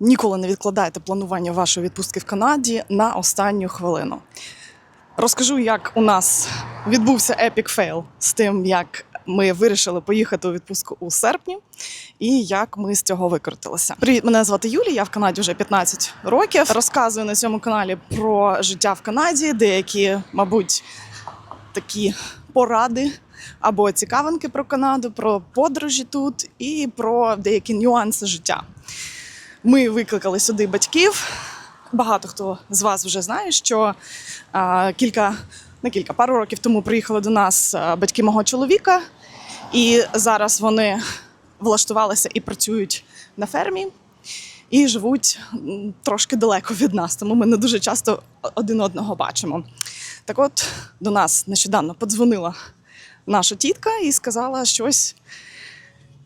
Ніколи не відкладайте планування вашої відпустки в Канаді на останню хвилину. Розкажу, як у нас відбувся епік фейл з тим, як ми вирішили поїхати у відпустку у серпні, і як ми з цього викрутилися. Привіт, мене звати Юлія. Я в Канаді вже 15 років. Розказую на цьому каналі про життя в Канаді, деякі, мабуть, такі поради або цікавинки про Канаду, про подорожі тут і про деякі нюанси життя. Ми викликали сюди батьків. Багато хто з вас вже знає, що а, кілька, не кілька, пару років тому приїхали до нас батьки мого чоловіка, і зараз вони влаштувалися і працюють на фермі. І живуть трошки далеко від нас, тому ми не дуже часто один одного бачимо. Так от до нас нещодавно подзвонила наша тітка і сказала щось.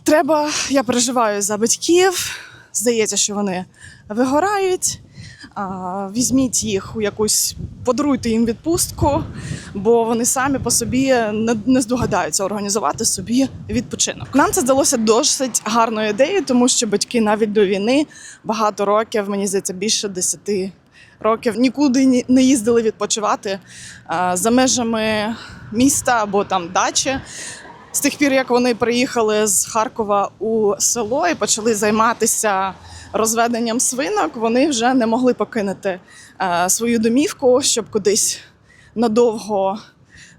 Треба, я переживаю за батьків. Здається, що вони вигорають. Візьміть їх у якусь, подаруйте їм відпустку, бо вони самі по собі не, здогадаються організувати собі відпочинок. Нам це здалося досить гарною ідеєю, тому що батьки навіть до війни багато років, мені здається, більше десяти років нікуди ні- не їздили відпочивати за межами міста або там дачі. З тих пір, як вони приїхали з Харкова у село і почали займатися розведенням свинок, вони вже не могли покинути е, свою домівку, щоб кудись надовго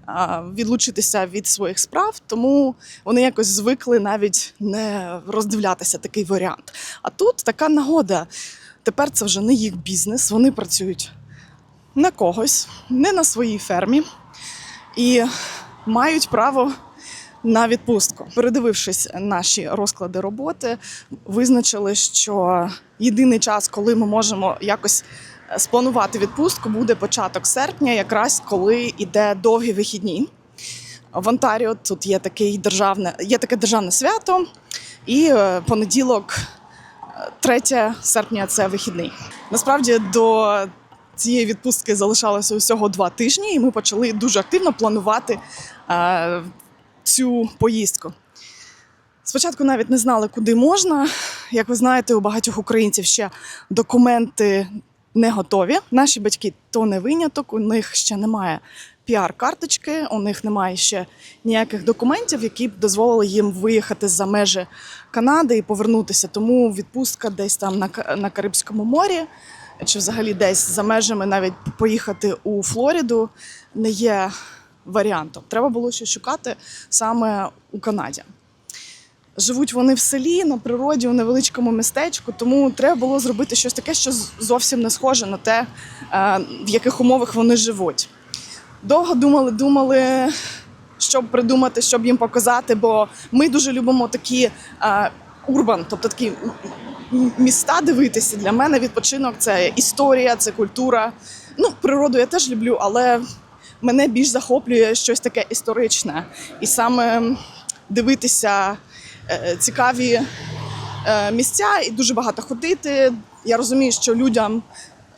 е, відлучитися від своїх справ. Тому вони якось звикли навіть не роздивлятися такий варіант. А тут така нагода. Тепер це вже не їх бізнес, вони працюють на когось, не на своїй фермі і мають право на відпустку. Передивившись наші розклади роботи, визначили, що єдиний час, коли ми можемо якось е, спланувати відпустку, буде початок серпня, якраз коли йде довгі вихідні. В Онтаріо тут є такий державне, є таке державне свято, і е, понеділок, е, 3 серпня це вихідний. Насправді до цієї відпустки залишалося усього два тижні, і ми почали дуже активно планувати е, цю поїздку. Спочатку навіть не знали, куди можна. Як ви знаєте, у багатьох українців ще документи не готові. Наші батьки то не виняток, у них ще немає піар-карточки, у них немає ще ніяких документів, які б дозволили їм виїхати за межі Канади і повернутися. Тому відпустка десь там на, на Карибському морі, чи взагалі десь за межами навіть поїхати у Флориду не є варіантом. Треба було щось шукати саме у Канаді. Живуть вони в селі на природі у невеличкому містечку, тому треба було зробити щось таке, що зовсім не схоже на те, е, в яких умовах вони живуть. Довго думали, думали, щоб придумати, щоб їм показати, бо ми дуже любимо такі е, урбан, тобто такі міста дивитися. Для мене відпочинок це історія, це культура. Ну, природу я теж люблю, але мене більш захоплює щось таке історичне. І саме дивитися е, цікаві е, місця і дуже багато ходити. Я розумію, що людям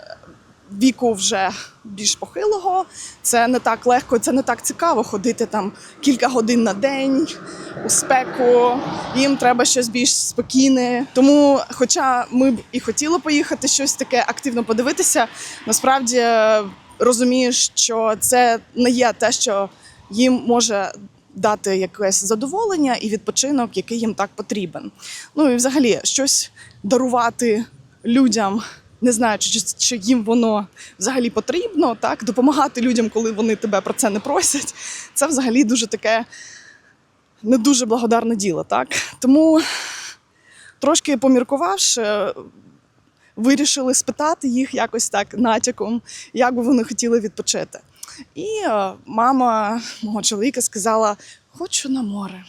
е, віку вже більш похилого, це не так легко, це не так цікаво ходити там кілька годин на день у спеку. Їм треба щось більш спокійне. Тому, хоча ми б і хотіли поїхати щось таке активно подивитися, насправді розумію, що це не є те, що їм може дати якесь задоволення і відпочинок, який їм так потрібен. Ну і взагалі щось дарувати людям. Не знаючи, чи, чи їм воно взагалі потрібно, так допомагати людям, коли вони тебе про це не просять, це взагалі дуже таке не дуже благодарне діло. Так тому трошки поміркувавши, вирішили спитати їх якось так натяком, як би вони хотіли відпочити. І е, мама мого чоловіка сказала: Хочу на море.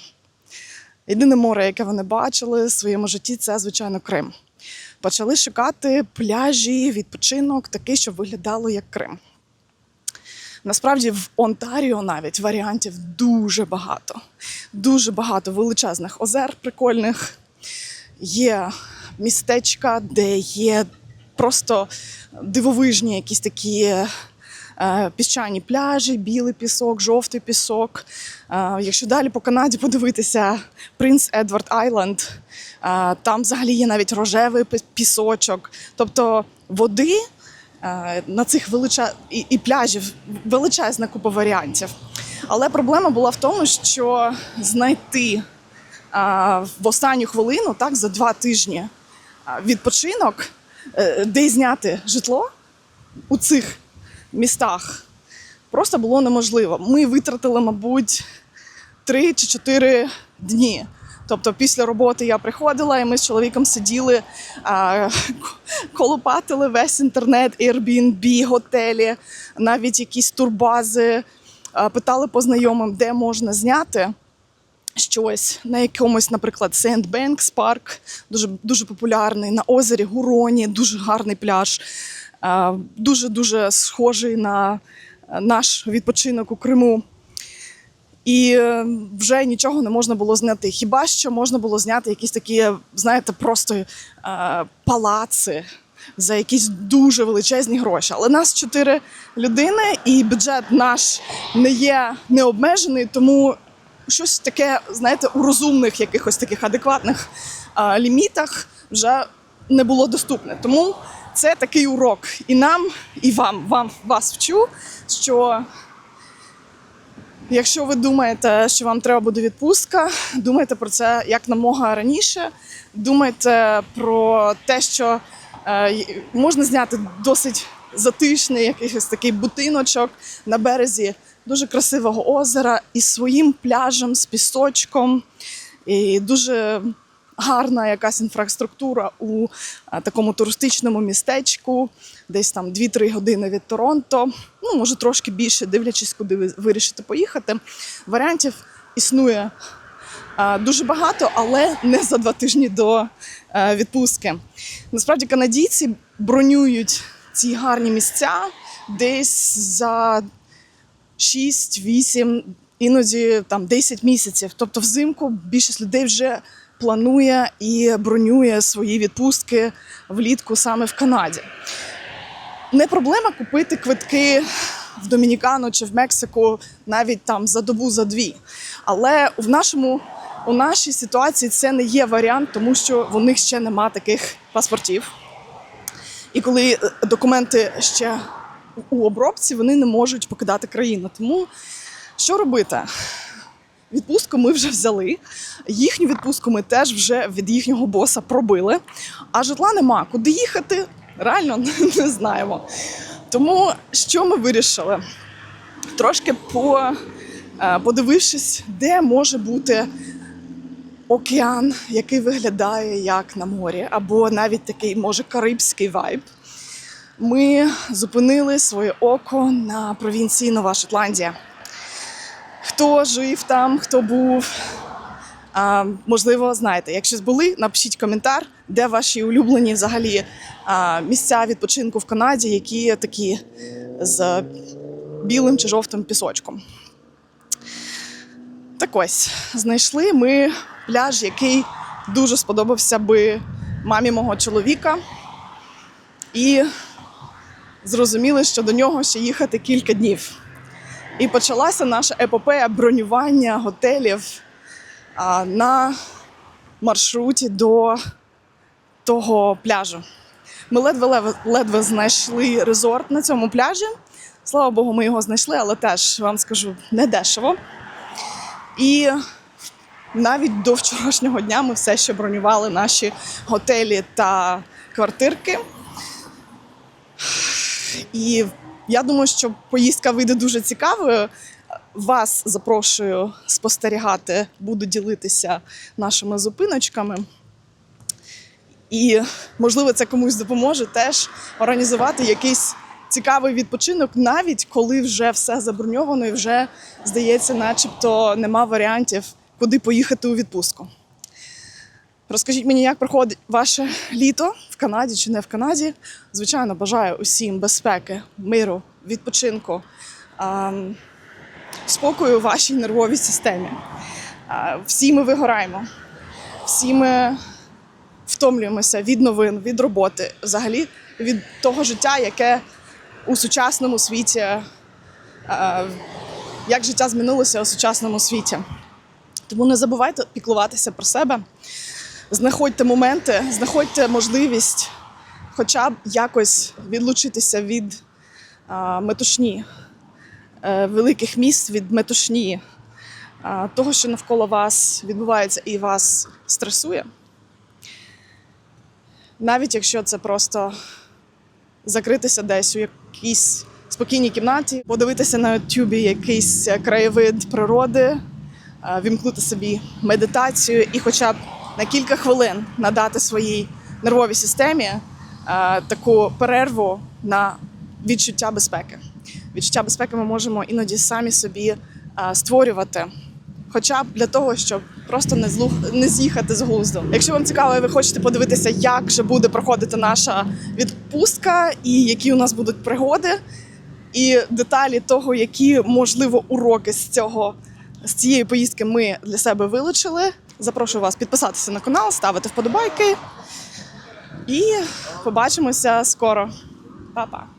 Єдине море, яке вони бачили в своєму житті, це, звичайно, Крим. Почали шукати пляжі, відпочинок, такий, щоб виглядало як Крим. Насправді в Онтаріо навіть варіантів дуже багато. Дуже багато величезних озер прикольних. Є містечка, де є просто дивовижні якісь такі е, піщані пляжі, білий пісок, жовтий пісок. Е, Якщо далі по Канаді подивитися Принц Едвард Айленд, е, там взагалі є навіть рожевий пісочок. Тобто води на цих велича... і, і пляжів величезна купа варіантів. Але проблема була в тому, що знайти в останню хвилину, так, за два тижні відпочинок, е, де зняти житло у цих містах, просто було неможливо. Ми витратили, мабуть, три чи чотири дні. Тобто після роботи я приходила, і ми з чоловіком сиділи, а, колопатили весь інтернет, Airbnb, готелі, навіть якісь турбази, питали по знайомим, де можна зняти щось на якомусь, наприклад, Сент-Бенкс парк, дуже, дуже популярний, на озері Гуроні, дуже гарний пляж, дуже дуже схожий на е, наш відпочинок у Криму. І е, вже нічого не можна було зняти. Хіба що можна було зняти якісь такі, знаєте, просто е, палаци за якісь дуже величезні гроші. Але нас чотири людини, і бюджет наш не є необмежений, тому щось таке, знаєте, у розумних якихось таких адекватних е, лімітах вже не було доступне. Тому це такий урок і нам, і вам, вам вас вчу, що Якщо ви думаєте, що вам треба буде відпустка, думайте про це як намога раніше. Думайте про те, що е, можна зняти досить затишний якийсь такий будиночок на березі дуже красивого озера із своїм пляжем, з пісочком. І дуже гарна якась інфраструктура у такому туристичному містечку, десь там 2-3 години від Торонто. Ну, може, трошки більше, дивлячись, куди ви вирішите поїхати. Варіантів існує дуже багато, але не за два тижні до е, відпустки. Насправді канадійці бронюють ці гарні місця десь за 6-8, іноді там 10 місяців. Тобто взимку більшість людей вже планує і бронює свої відпустки влітку саме в Канаді. Не проблема купити квитки в Домінікану чи в Мексику навіть там за добу за дві. Але в нашому у нашій ситуації це не є варіант, тому що в них ще нема таких паспортів. І коли е, документи ще у обробці, вони не можуть покидати країну. Тому що робити? Відпустку ми вже взяли. Їхню відпустку ми теж вже від їхнього боса пробили. А житла нема. Куди їхати? Реально не знаємо. Тому що ми вирішили? Трошки по, е, подивившись, де може бути океан, який виглядає як на морі, або навіть такий, може, карибський вайб. Ми зупинили своє око на провінції Нова Шотландія. Хто жив там, хто був. А, можливо, знаєте, якщо були, напишіть коментар, де ваші улюблені взагалі а, місця відпочинку в Канаді, які такі з білим чи жовтим пісочком. Так ось, знайшли ми пляж, який дуже сподобався би мамі мого чоловіка. І зрозуміли, що до нього ще їхати кілька днів. І почалася наша епопея бронювання готелів на маршруті до того пляжу. Ми ледве ледве знайшли резорт на цьому пляжі. Слава Богу, ми його знайшли, але теж вам скажу не дешево. І навіть до вчорашнього дня ми все ще бронювали наші готелі та квартирки. І я думаю, що поїздка вийде дуже цікавою. Вас запрошую спостерігати, буду ділитися нашими зупиночками. І, можливо, це комусь допоможе теж організувати якийсь цікавий відпочинок, навіть коли вже все заброньовано і вже здається, начебто нема варіантів, куди поїхати у відпустку. Розкажіть мені, як проходить ваше літо в Канаді чи не в Канаді. Звичайно, бажаю усім безпеки, миру, відпочинку, спокою у вашій нервовій системі. Всі ми вигораємо, всі ми втомлюємося від новин, від роботи, взагалі від того життя, яке у сучасному світі, як життя змінилося у сучасному світі. Тому не забувайте піклуватися про себе, знаходьте моменти, знаходьте можливість хоча б якось відлучитися від а, метушні, е, великих міст, від метушні, а, того, що навколо вас відбувається і вас стресує. Навіть якщо це просто закритися десь у якійсь спокійній кімнаті, подивитися на Ютубі якийсь краєвид природи, е, вімкнути собі медитацію і хоча б на кілька хвилин надати своїй нервовій системі е, таку перерву на відчуття безпеки. Відчуття безпеки ми можемо іноді самі собі е, створювати. Хоча б для того, щоб просто не злух не з'їхати з глузду. Якщо вам цікаво, і ви хочете подивитися, як же буде проходити наша відпустка, і які у нас будуть пригоди, і деталі того, які можливо уроки з цього з цієї поїздки ми для себе вилучили. Запрошую вас підписатися на канал, ставити вподобайки. І побачимося скоро. Па-па!